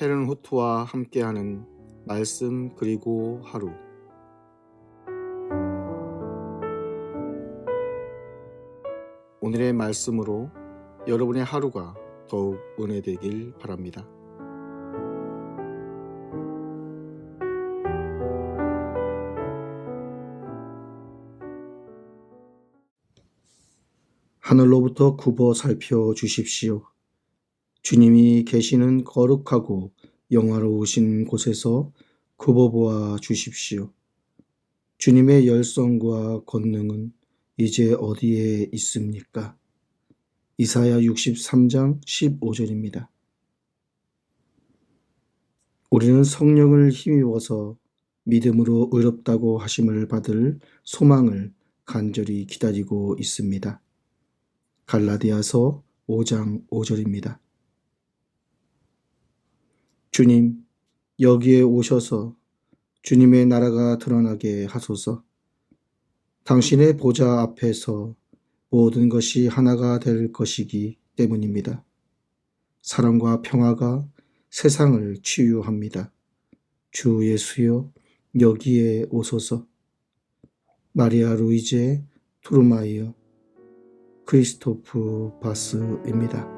헤른 후트와 함께하는 말씀 그리고 하루 오늘의 말씀으로 여러분의 하루가 더욱 은혜되길 바랍니다. 하늘로부터 굽어 살펴 주십시오. 주님이 계시는 거룩하고 영화로우신 곳에서 굽어보아 주십시오. 주님의 열성과 권능은 이제 어디에 있습니까? 이사야 63장 15절입니다. 우리는 성령을 힘입어서 믿음으로 의롭다고 하심을 받을 소망을 간절히 기다리고 있습니다. 갈라디아서 5장 5절입니다. 주님, 여기에 오셔서 주님의 나라가 드러나게 하소서. 당신의 보좌 앞에서 모든 것이 하나가 될 것이기 때문입니다. 사랑과 평화가 세상을 치유합니다. 주 예수여, 여기에 오소서. 마리아 루이제 투르마이어 크리스토프 바스입니다.